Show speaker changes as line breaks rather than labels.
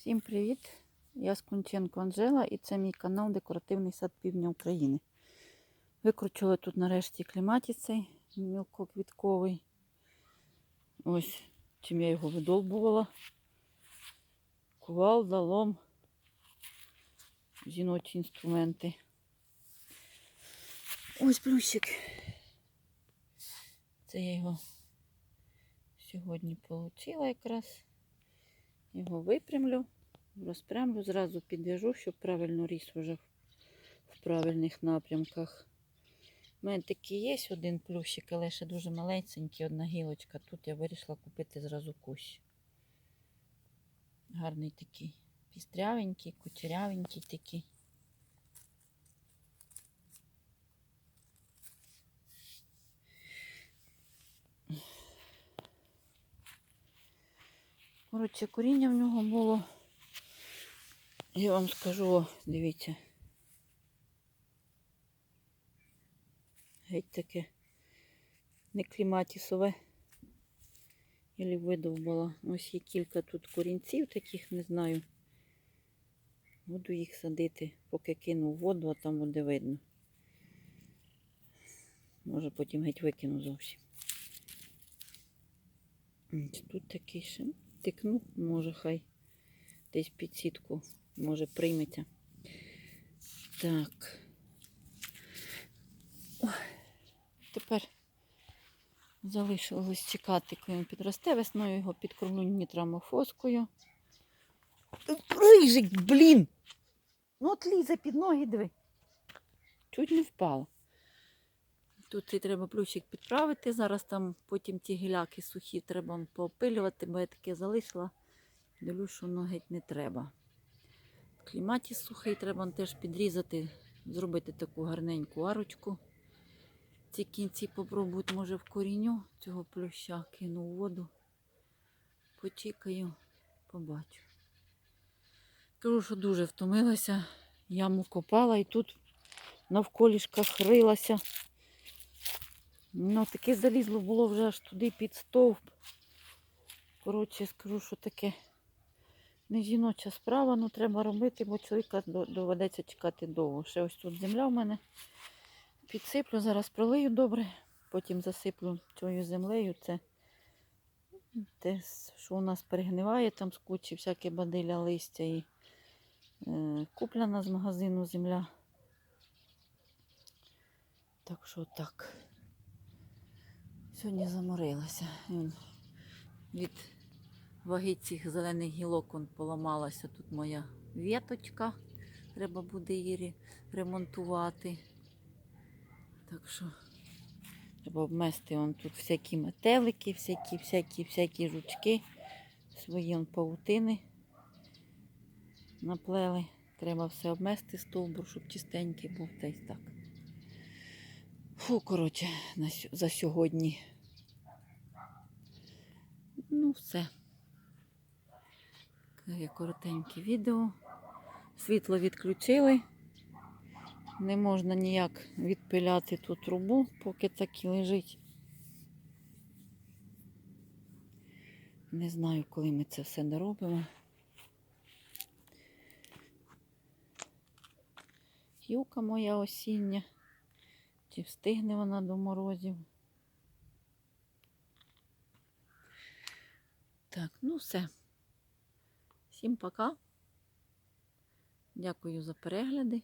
Всім привіт! Я Скунченко Анжела і це мій канал Декоративний сад Півдня України. Викручили тут нарешті кліматіс цей мілкоквітковий. Ось чим я його видолбувала. Кувалда, лом, жіночі інструменти. Ось плющик. Це я його сьогодні отримала якраз. Його випрямлю, розпрямлю, зразу підв'яжу, щоб правильно ріс уже в правильних напрямках. У мене такий є один плющик, але ще дуже маленький, одна гілочка. Тут я вирішила купити зразу кущ. Гарний такий. Пістрявенький, кучерявенький такий. Коротше, коріння в нього було. Я вам скажу, дивіться. Геть таке не кліматісове. Ілі видовбала. Ось є кілька тут корінців таких, не знаю. Буду їх садити, поки кину воду, а там буде видно. Може потім геть викину зовсім. Тут такий ще тикну, може хай десь під сітку, може прийметься. Так. Тепер залишилось чекати, коли він підросте. Весною його підкормлю нітрамофоскою. Рижик, блін! Ну от лізе під ноги, диви. Чуть не впала. Тут треба плющик підправити. Зараз там потім ті гіляки сухі треба поопилювати, бо я таке залишила. Дивлюсь, що воно геть не треба. В Кліматі сухий, треба теж підрізати, зробити таку гарненьку арочку. Ці кінці попробують, може, в корінню цього плюща кину у воду. Почекаю, побачу. Кажу, що дуже втомилася. Яму копала і тут навколішках рилася. Ну, таке залізло було вже аж туди під стовп. Коротше, скажу, що таке не жіноча справа, ну треба робити, бо чоловіка доведеться чекати довго. Ще ось тут земля в мене. Підсиплю, зараз пролию добре, потім засиплю цією землею. Це те, що у нас перегниває, там з кучі всяке бадиля листя і е, куплена з магазину земля. Так що так. Сьогодні заморилася. Від ваги цих зелених гілок он поламалася тут моя віточка. Треба буде її ремонтувати. Так що треба обмести он тут всякі метелики, всякі, всякі, всякі жучки, свої он павутини наплели. Треба все обмести стовбур, щоб чистенький був та так. Фу, коротше, за сьогодні. Ну, все. Таке коротеньке відео. Світло відключили. Не можна ніяк відпиляти ту трубу, поки так і лежить. Не знаю, коли ми це все доробимо. Юка моя осіння. Чи встигне вона до морозів? Так, ну все. Всім пока. Дякую за перегляди.